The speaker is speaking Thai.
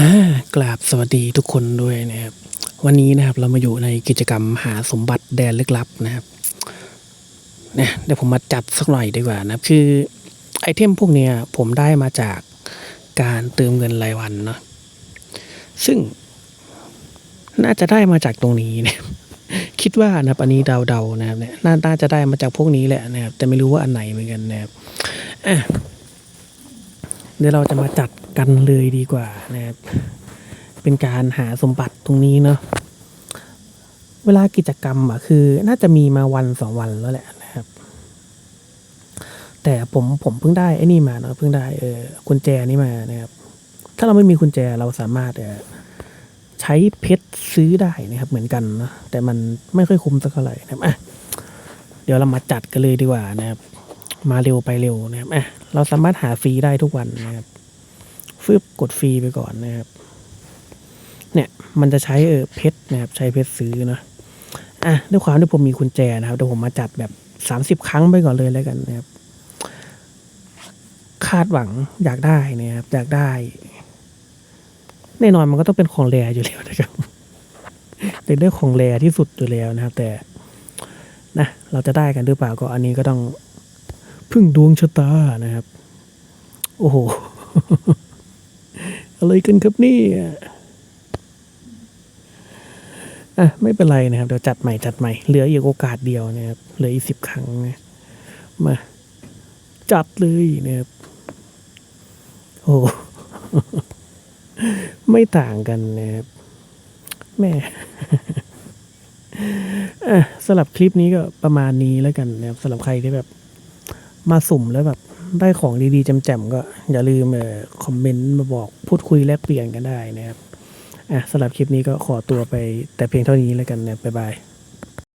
อ่ากราบสวัสดีทุกคนด้วยนะครับ วันนี้นะครับเรามาอยู่ในกิจกรรมหาสมบัติแดนลึกลับนะครับเนี่ยเดี๋ยวผมมาจัดสักหน่อยดีกว่านะครับ คือไอเทมพวกเนี้ยผมได้มาจากการเติมเงินรายวันเนาะซึ่ง น่าจะได้มาจากตรงนี้เนี่ยคิดว่านะครับอันนี้เดาๆนะครับเนี่ยนาน่าจะได้มาจากพวกนี้แหละนะครับแต่ไม่รู้ว่าอันไหนเหมือนกันนะครับอะเดี๋ยวเราจะมาจัด กันเลยดีกว่านะครับ เป็นการหาสมบัติตรงนี้เนาะเวลากิจกรรมอะคือ น่าจะมีมาวันสองวันแล้วแหละนะครับ แต่ผมผมเพิ่งได้ไอ้นี่มาเนาะเพิ่งได้เออกุญแจนี่มานะครับ ถ้าเราไม่มีกุญแจเราสามารถเออใช้เพชรซื้อได้นะครับ เหมือนกันเนาะแต่มันไม่ค่อยคุ้มสักเท่าไหร่นะครับอะเดี๋ยวเรามาจัดกันเลยดีกว่านะครับ มาเร็วไปเร็วนะครับอะเราสามารถหาฟรีได้ทุกวันนะครับ ฟึบกดฟรีไปก่อนนะครับ เนี่ยมันจะใช้เออเพชรนะครับใช้เพชรซื้อนะอะด้วยความที่ผมมีกุญแจนะครับเดี๋ยวผมมาจัดแบบสามสิบครั้งไปก่อนเลยแล้วกันนะครับ คาดหวังอยากได้นะครับอยากได้ แน่นอนมันก็ต้องเป็นของแรอยู่แล้วนะครับเป็นเรื่องของแรที่สุดอยู่แล้วนะครับ แต่นะเราจะได้กันหรือเปล่าก็อันนี้ก็ต้องพึ่งดวงชะตานะครับ โอ้โห อะไรกันครับนี่อะไม่เป็นไรนะครับ เดี๋ยวจัดใหม่จัดใหม่ เหลืออีกโอกาสเดียวนะครับ เหลืออีกสิบครั้งนะมา จัดเลยนะครับ โอ้ไม่ต่างกันนะครับแม่อะสำหรับคลิปนี้ก็ประมาณนี้แล้วกันนะครับสำหรับใครที่แบบ มาสุ่มแล้วแบบ ได้ของดีๆแจ่มๆก็อย่าลืมเออคอมเมนต์มาบอกพูดคุยแลกเปลี่ยนกันได้นะครับอะสำหรับคลิปนี้ก็ขอตัวไปแต่เพียงเท่านี้แล้วกันนะบ๊ายบาย